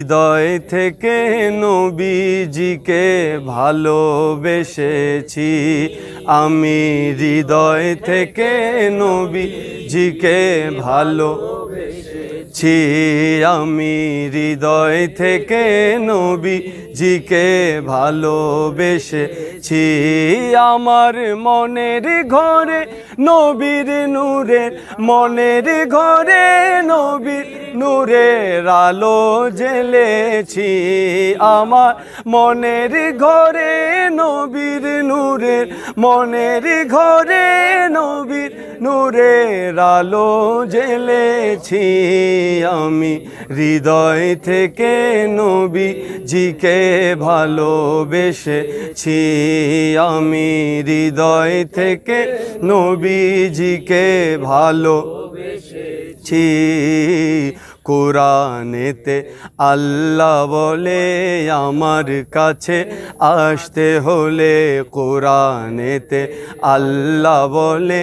হৃদয় থেকে নবীজিকে ভালোবেসেছি। আমি হৃদয় থেকে নবীজিকে ভালো ছি আমি হৃদয় থেকে নবীজিকে ভালোবেসেছি। আমার মনের ঘরে নবীর নূরের, মনের ঘরে নবীর নূরের আলো জেলেছি আমার মনের ঘরে নবীর নূরের, মনের ঘরে নবীর নূরের রালো জেলেছি আমি। হৃদয় থেকে নবী জিকে ভালোবেসেছি আমি। হৃদয় থেকে নবীজিকে ভালোবেসেছি। কোরআনেতে আল্লাহ বলে, আমার কাছে আসতে হলে কোরআনেতে আল্লাহ বলে,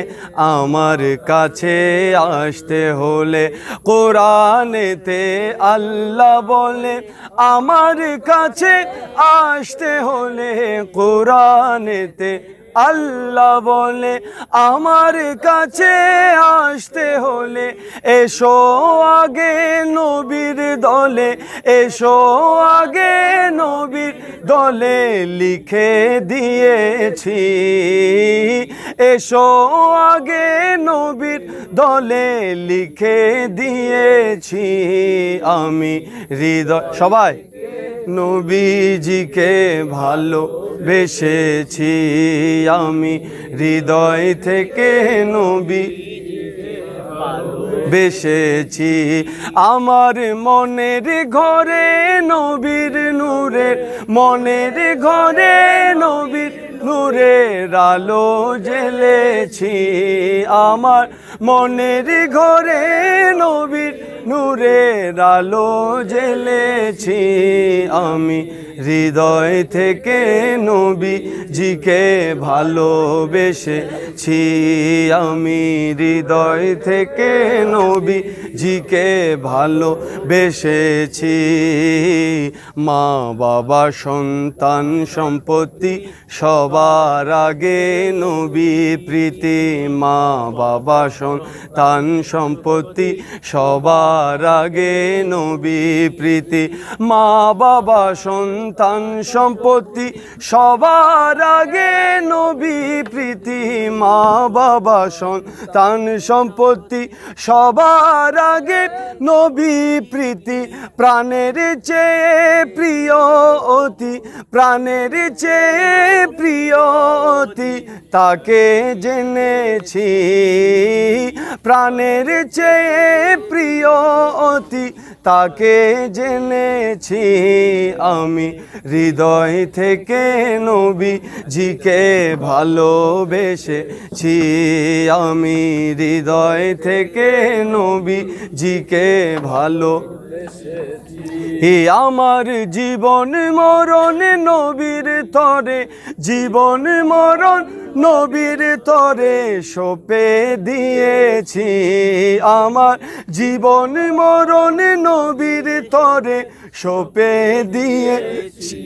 আমার কাছে আসতে হলে কোরআনেতে আল্লাহ বলে, আমার কাছে আসতে হলে কোরআনেতে আল্লাহ বলে, আমার কাছে আসতে হলে এসো আগে নবীর দলে, এসো আগে নবীর দলে লিখে দিয়েছি। এসো আগে নবীর দলে লিখে দিয়েছি। আমি হৃদয় সবাই, নবীজিকে ভালো বেসেছি আমি হৃদয় থেকে নবী। বেসেছি আমার মনের ঘরে নবীর নূরের, মনের ঘরে নবীর নূরের আলো জেলেছি আমার মনের ঘরে নবীর নূরের আলো জেলেছি আমি। হৃদয় থেকে নবী জিকে ভালোবেসেছি আমি। হৃদয় থেকে নবী জিকে ভালোবেসেছি। মা, বাবা, সন্তান, সম্পত্তি সবার আগে নবী প্রীতি। মা, বাবা, সন্তান, সম্পত্তি সবার আগে নবী প্রীতি মা বাবা সন্তান সম্পত্তি সবার আগে নবী বাবা সন্তান সম্পত্তি সবার আগে নবী প্রীতি, প্রাণের চেয়ে প্রিয় অতি, প্রাণের চেয়ে প্রিয় অতি, তাকে জেনেছি। প্রাণের চেয়ে প্রিয় অতি, তাকে জেনেছি। আমি হৃদয় থেকে নবী জিকে ভালোবেসেছি। আমি হৃদয় থেকে নবী জিকে ভালো হে আমার জীবন মরণ নবীর তরে, জীবন মরণ নবীর তরে সোপে দিয়েছি। আমার জীবন মরণ নবীর তরে সোপে দিয়েছি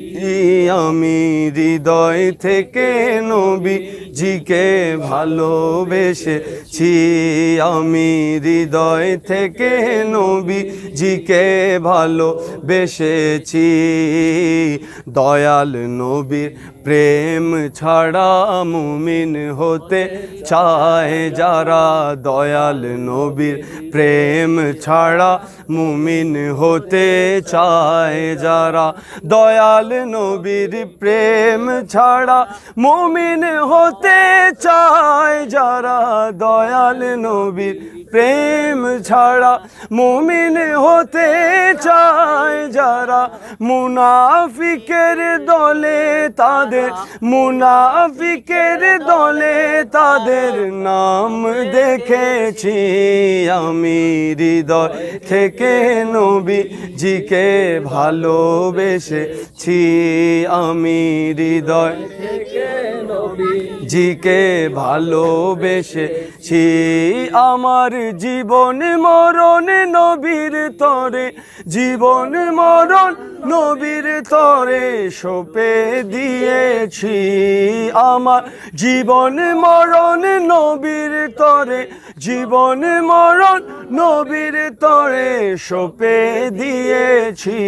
আমি হৃদয় থেকে নবী জিকে ভালোবেসেছি। আমি হৃদয় থেকে নবী জিকে ভালোবেসেছি। দয়াল নবীর প্রেম ছাড়া মুমিন হতে চায় যারা দয়াল নবীর। প্রেম ছাড়া মুমিন হতে চায় যারা দয়াল নবীর। প্রেম ছাড়া মুমিন হতে চায় যারা দয়াল নবীর। প্রেম ছাড়া মুমিন হতে চায় যারা মুনাফিকের দলে তাদের, মুনাফিকের দলে তাদের নাম দেখেছি আমি হৃদয় থেকে নবী জিকে ভালোবেসেছি আমি হৃদয় জিকে ভালোবেসেছি আমার জীবন মরণ নবীর তরে, জীবন মরণ নবীর তরে সোপে দিয়েছি। আমার জীবন মরণ নবীর তরে, জীবন মরণ নবীর তরে সোপে দিয়েছি।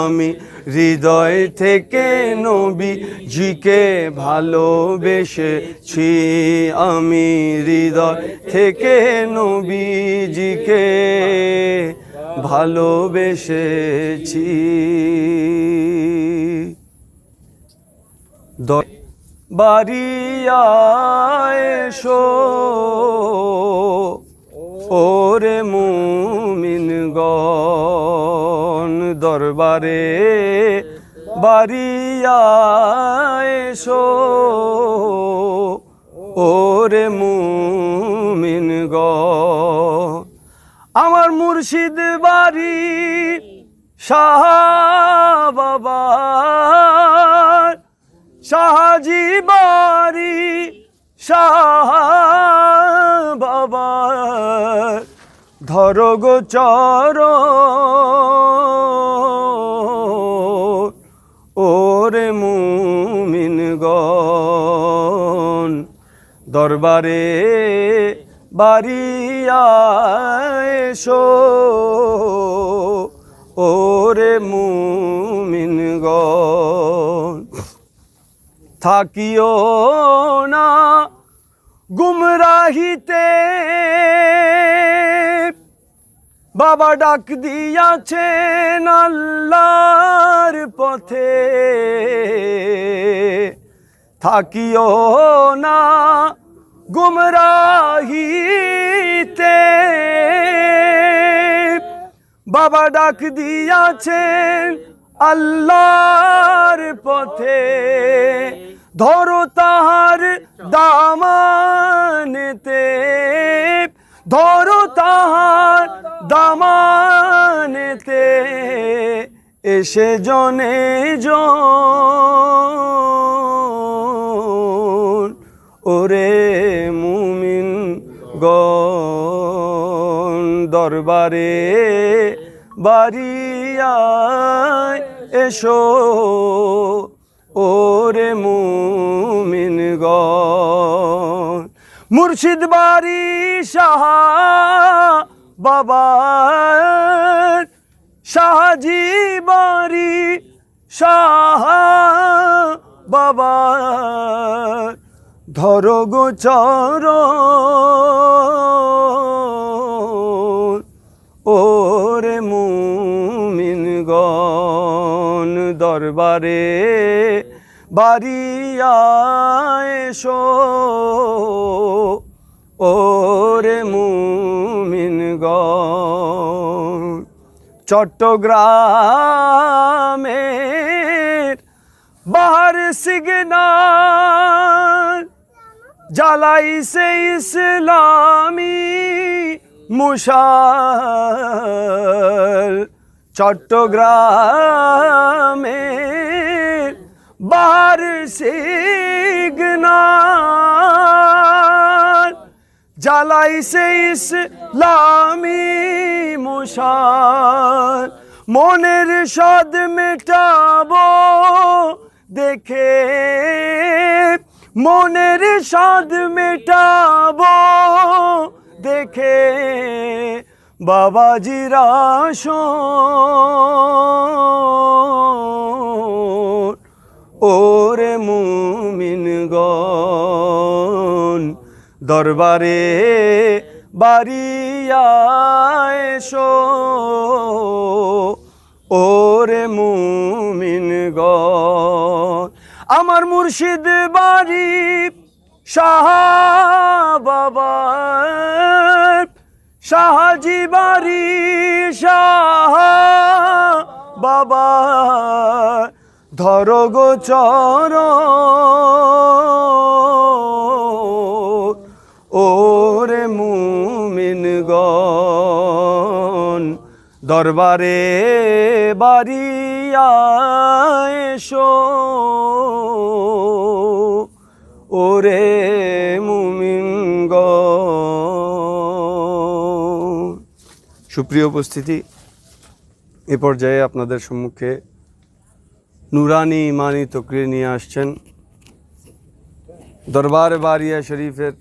আমি হৃদয় থেকে নবী জিকে ভালোবেসেছি। আমি হৃদয় থেকে নবীজিকে ভালোবেসেছি। দ- বাড়িয়া এসো, ওরে মুমিন গন দরবারে বাড়িয়া এসো। ওরে মুমিন গন আমার মুর্শিদ বাড়ি শাহ বাবার শাহাজি বাড়ি শাহ বাবার ধরো গন দরবারে বাড়িয়া এসো ওরে মুমিন গন থাকিও না গুমরাহিতে। বাবা ডাক দিয়াছেন আল্লাহর পথে। থাকিও না গুমরাহিতে। বাবা ডাক দিয়াছেন আল্লাহর পথে, ধরো তাহার দামানেতে। ধরো তাহার দামানেতে, এসে জনে জন দরবারে, বাড়িয়ায় এসো। ওরে মুমিন গন মুর্শিদ বাড়ি সাহা বাবার শাহজি বাড়ি শাহ বাবা ধরো গো দরবারে বাড়িয়া এসো। ওরে মুমিন গন চট্টগ্রামের বাহার সিগনাল জ্বালাইছে ইসলামী মুশাল। চট্টগ্রামের বাহার সিগনাল জ্বালাইছে ইসলামী মুশাল। মনের স্বাদ মেটাবো দেখে। মনের সদ মেটাবো দেখে। বাবাজিরা শোন, ওরে মুমিন গন দরবারে বাড়িয়া এসো, ওরে মুমিন গন আমার মুর্শিদ বাড়ি শাহ বাবার শাহজি বাড়ি শাহ বাবা ধরো গো চর। ওরে মুমিন গন দরবারে বাড়িয়া এসো। ওরে সুপ্রিয় উপস্থিতি এ পর্যায়ে আপনাদের সম্মুখে নুরানি ইমানি তকরির নিয়ে আসছেন দরবার বারিয়া শরীফের